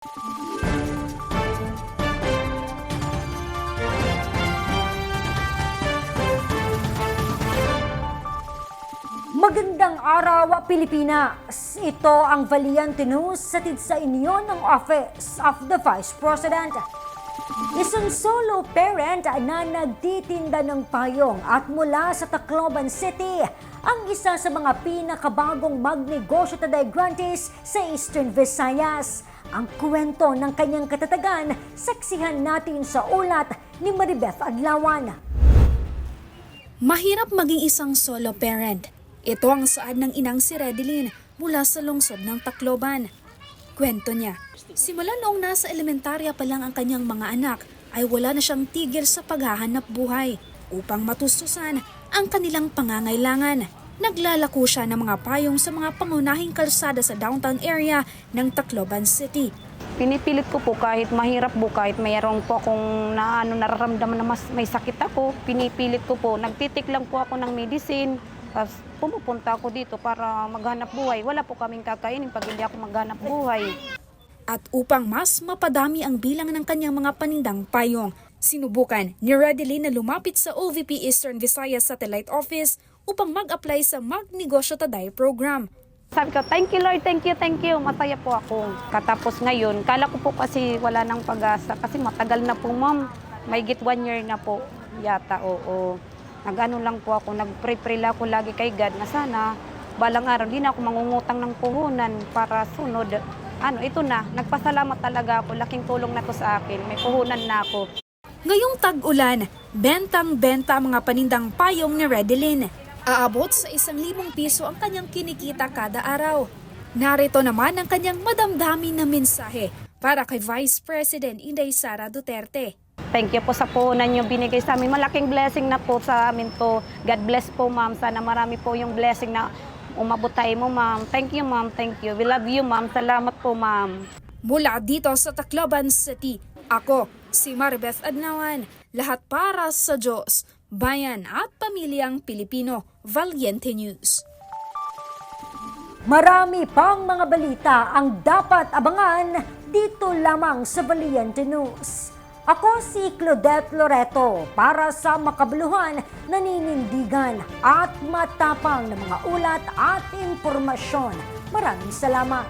Magandang araw, Pilipinas! Ito ang Valiente News satid sa inyo ng Office of the Vice President. Isang solo parent na nagtitinda ng payong at mula sa Tacloban City, ang isa sa mga pinakabagong magnegosyo today grantees sa Eastern Visayas. Ang kwento ng kanyang katatagan, saksihan natin sa ulat ni Maribeth Adlawan. Mahirap maging isang solo parent. Ito ang saad ng inang si Redilyn mula sa lungsod ng Tacloban. Kwento niya, simula noong nasa elementarya pa lang ang kanyang mga anak ay wala na siyang tigil sa paghahanap buhay upang matustusan ang kanilang pangangailangan. Naglalako siya ng mga payong sa mga pangunahing kalsada sa downtown area ng Tacloban City. Pinipilit ko po kahit mahirap po, kahit mayroon po akong na, ano, nararamdaman na mas may sakit ako, pinipilit ko po. Nagtitik lang po ako ng medicine, tapos pumupunta ako dito para maghanap buhay. Wala po kaming kakainin pag hindi ako maghanap buhay. At upang mas mapadami ang bilang ng kanyang mga panindang payong, sinubukan ni Redilyn na lumapit sa OVP Eastern Visayas Satellite Office upang mag-apply sa Magnegosyo Taday program. Sabi ko, thank you Lord, thank you, thank you. Masaya po ako. Katapos ngayon, kala ko po kasi wala nang pag-asa. Kasi matagal na po ma'am. May git one year na po yata, oo. Nag-ano lang po ako, nag-pray-pray lang ako lagi kay God na sana balang araw, di na ako mangungutang ng puhunan para sunod. Ano, ito na, nagpasalamat talaga ako. Laking tulong na to sa akin. May puhunan na ako. Ngayong tag-ulan, bentang-benta ang mga panindang payong ni Redilyn. Aabot sa isang limong piso ang kanyang kinikita kada araw. Narito naman ang kanyang madamdamin na mensahe para kay Vice President Inday Sara Duterte. Thank you po sa puhunan niyo binigay sa amin. Malaking blessing na po sa amin to. God bless po ma'am. Sana marami po yung blessing na umabot tayo mo ma'am. Thank you ma'am. Thank you. We love you ma'am. Salamat po ma'am. Mula dito sa Tacloban City, ako si Maribeth Adnawan. Lahat para sa Diyos, bayan at pamilyang Pilipino. Valiente News. Marami pang mga balita ang dapat abangan dito lamang sa Valiente News. Ako si Claudette Loreto para sa makabuluhan, naninindigan at matapang na mga ulat at impormasyon. Maraming salamat.